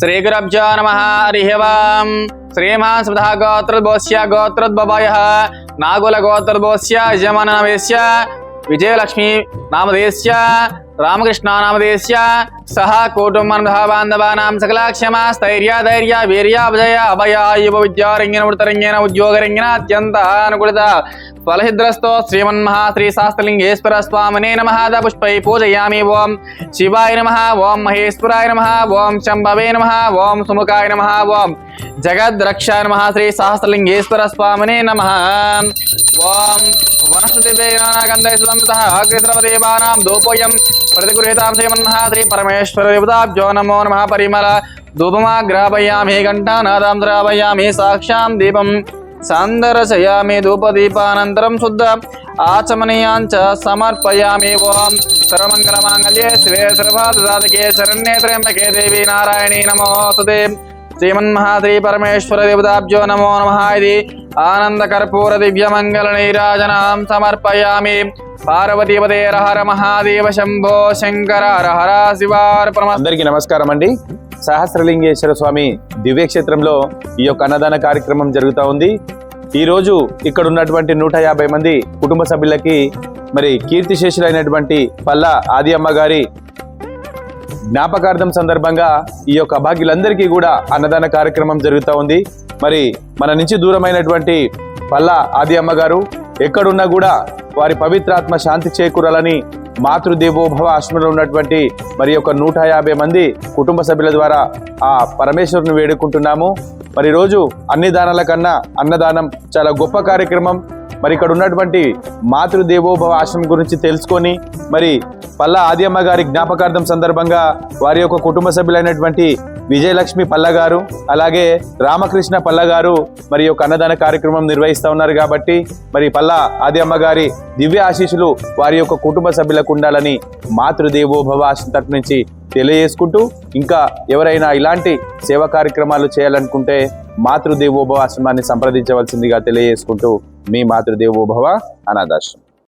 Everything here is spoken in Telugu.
श्रीगुरभ्यो नमः हरिः वाम् श्रीमांसुधः गोत्रद्भोस्य गोत्रद्भवयः नागुलगोत्रद्भोस्य यजमानवेस्य विजयलक्ष्मी नामधेयस्य విజయలక్ష్మి సహా రామకృష్ణ నామధేస్య బాంధవానాం సకల క్షమ స్థైర్య ధైర్య వీర్యాభయ అభయ యువ విద్యారంగిన వృతరంగిన ఉద్యోగరంగిన అత్యంత అనుకూలిత ఫలహిద్రస్తో శ్రీమన్మహా శ్రీ శాస్త్రలింగేశ్వర స్వామినే నమ పుష్పై పూజయామి ఓం శివాయ నమ ఓం మహేశ్వరాయ నమ ఓం శంభవే నమ ఓం సుముఖాయ నమ ఓం జగద్రక్షాయ నమ శ్రీ శాస్త్రలింగేశ్వర స్వామినే నమ ఓం వనస్పతిగంధైస్వంత అగ్రద్రవదేవానాం దూపోయం ప్రతిగృహీతాం శ్రీమన్మహా శ్రీ పరమేశ్వర దేవతాభ్యో నమో నమ పరిమళ ధూపమాగ్రాపయామి ఘంటానాదాం ద్రాపయామి సాక్షాం దీపం సాందరశయామి ధూపదీపానంతరం శుద్ధ ఆచమనీయాంచ సమర్పయామి ఓం సర్వమంగళమాంగళ్యే శివే సర్వాదకే శరణ్యే త్ర్యంబకే దేవి నారాయణీ నమోస్తుతే శ్రీమన్మహాశ్రీ పరమేశ్వర దేవతాబ్జో నమో నమ ఇది ఆనంద కర్పూర దివ్య మంగళ నీరాజనాం సమర్పయామి పార్వతీపదే హర మహాదేవ శంభో శంకర హర శివార్పణ అందరికీ నమస్కారం అండి. సహస్రలింగేశ్వర స్వామి దివ్యక్షేత్రంలో ఈ యొక్క అన్నదాన కార్యక్రమం జరుగుతూ ఉంది. ఈరోజు ఇక్కడ ఉన్నటువంటి నూట యాభై మంది కుటుంబ సభ్యులకి మరి కీర్తిశేషులైనటువంటి పల్లా ఆది అమ్మ గారి జ్ఞాపకార్థం సందర్భంగా ఈ యొక్క అభాగ్యులందరికీ కూడా అన్నదాన కార్యక్రమం జరుగుతూ ఉంది. మరి మన నుంచి దూరమైనటువంటి పల్లా ఆది అమ్మగారు ఎక్కడున్నా కూడా వారి పవిత్రాత్మ శాంతి చేకూరాలని మాతృదేవోభవ ఆశ్రమంలో ఉన్నటువంటి మరి యొక్క నూట యాభై మంది కుటుంబ సభ్యుల ద్వారా ఆ పరమేశ్వరుని వేడుకుంటున్నాము. మరి రోజు అన్ని దానాల కన్నా అన్నదానం చాలా గొప్ప కార్యక్రమం. మరి ఇక్కడ ఉన్నటువంటి మాతృదేవోభవ ఆశ్రమం గురించి తెలుసుకొని మరి పల్లా ఆదియమ్మ గారి జ్ఞాపకార్థం సందర్భంగా వారి యొక్క కుటుంబ సభ్యులైనటువంటి విజయలక్ష్మి పల్ల గారు అలాగే రామకృష్ణ పల్ల గారు మరి యొక్క అన్నదాన కార్యక్రమం నిర్వహిస్తూ ఉన్నారు కాబట్టి మరి పల్లా ఆదియమ్మ గారి దివ్య ఆశీస్సులు వారి యొక్క కుటుంబ సభ్యులకు ఉండాలని మాతృదేవోభవ ఆశ్రమం తరపు నుంచి తెలియజేసుకుంటూ ఇంకా ఎవరైనా ఇలాంటి సేవా కార్యక్రమాలు చేయాలనుకుంటే మాతృదేవోభవ ఆశ్రమాన్ని సంప్రదించవలసిందిగా తెలియజేసుకుంటూ మీ మాతృదేవోభవ అనాథాశ్రమం.